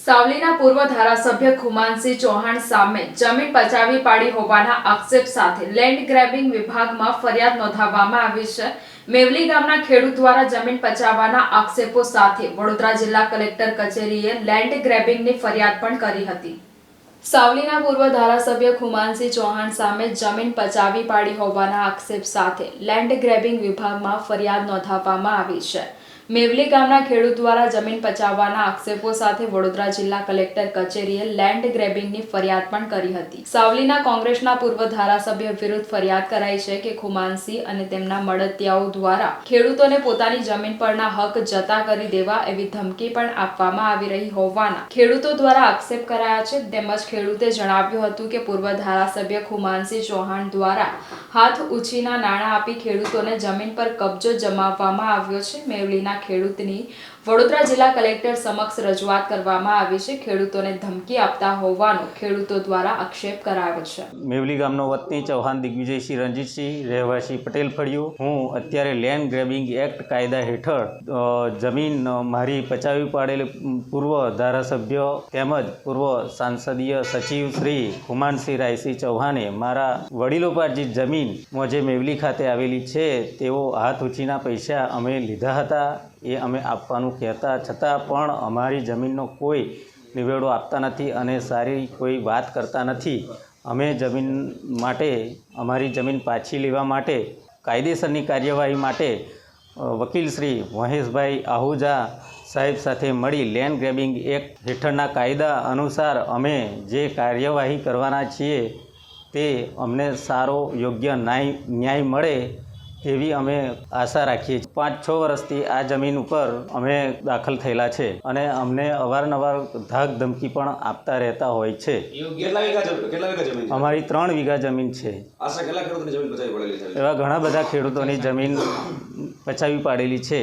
સાવલીના પૂર્વ ધારાસભ્ય ખુમાનસિંહ ચૌહાણ સામે જમીન પચાવી પાડી હોવાના આક્ષેપ સાથે લેન્ડ ગ્રેબિંગ વિભાગમાં ફરિયાદ નોંધાવવામાં આવી છે. મેવલી ગામના ખેડૂત દ્વારા જમીન પચાવવાના આક્ષેપો સાથે વડોદરા જિલ્લા કલેક્ટર કચેરીએ લેન્ડ ગ્રેબિંગની ફરિયાદ પણ કરી હતી. સાવલીના પૂર્વ ધારાસભ્ય ખુમાનસિંહ ચૌહાણ સામે જમીન પચાવી પાડી હોવાના આક્ષેપ સાથે લેન્ડ ગ્રેબિંગ વિભાગમાં ફરિયાદ નોંધાવવામાં આવી છે. મેવલી ગામના ખેડૂત દ્વારા જમીન પચાવવાના આક્ષેપો સાથે વડોદરા જિલ્લા કલેક્ટર કચેરીએ લેન્ડ ગ્રેબિંગની ફરિયાદ પણ કરી હતી. સાવલીના કોંગ્રેસના પૂર્વ ધારાસભ્ય વિરુદ્ધ ફરિયાદ કરાઈ છે કે ખુમાનસિંહ અને તેમના મળતિયાઓ દ્વારા ખેડૂતોને પોતાની જમીન પરના હક જતા કરી દેવા એવી ધમકી પણ આપવામાં આવી રહી હોવાના ખેડૂતો દ્વારા આક્ષેપ કરાયા છે. તેમજ ખેડૂતે જણાવ્યું હતું કે પૂર્વ ધારાસભ્ય ખુમાનસિંહ ચૌહાણ દ્વારા હાથ ઉછીના નાણાં આપી ખેડૂતોને જમીન પર કબજો જમાવવામાં આવ્યો છે. મેવલીના ખેડૂતની વડોદરા જિલ્લા કલેક્ટર સમક્ષ રજૂઆત કરવામાં આવી છે. ખેડૂતોને ધમકી આપતા હોવાનો ખેડૂતો દ્વારા આક્ષેપ કરાયો છે. મેવલી ગામનો વતની ચૌહાણ દિગ્વિજયસિંહ રણજીતસિંહ, રહેવાસી પટેલ ફળિયું. હું અત્યારે લેન્ડ ગ્રેબિંગ એક્ટ કાયદા હેઠળ જમીન મારી પચાવી પાડેલ પૂર્વ ધારાસભ્ય તેમજ પૂર્વ સાંસદીય સચિવ શ્રી ખુમાનસિંહ રાયસિંહ ચૌહાણે મારા વડીલોપાર્જિત જમીન મોજે મેવલી ખાતે આવેલી છે. તેઓ હાથ ઉછીના પૈસા અમે લીધા હતા. એ અમે આપવાનું કહેતા, છતાં પણ અમારી જમીનનો કોઈ નિવેડો આપતા નથી અને સારી કોઈ વાત કરતા નથી. અમે જમીન માટે, અમારી જમીન પાછી લેવા માટે, કાયદેસરની કાર્યવાહી માટે વકીલ શ્રી મહેશભાઈ આહુજા સાહેબ સાથે મળી લેન્ડ ગ્રેબિંગ એક્ટ હેઠળના કાયદા અનુસાર અમે જે કાર્યવાહી કરવાના છીએ તે અમને સારો, યોગ્ય ન્યાય ન્યાય મળે તેવી અમે આશા રાખીએ છીએ. પાંચ છ વર્ષથી આ જમીન ઉપર અમે દાખલ થયેલા છે અને અમને અવારનવાર ધાક ધમકી પણ આપતા રહેતા હોય છે. અમારી ત્રણ વીઘા જમીન છે. એવા ઘણા બધા ખેડૂતોની જમીન પચાવી પાડેલી છે.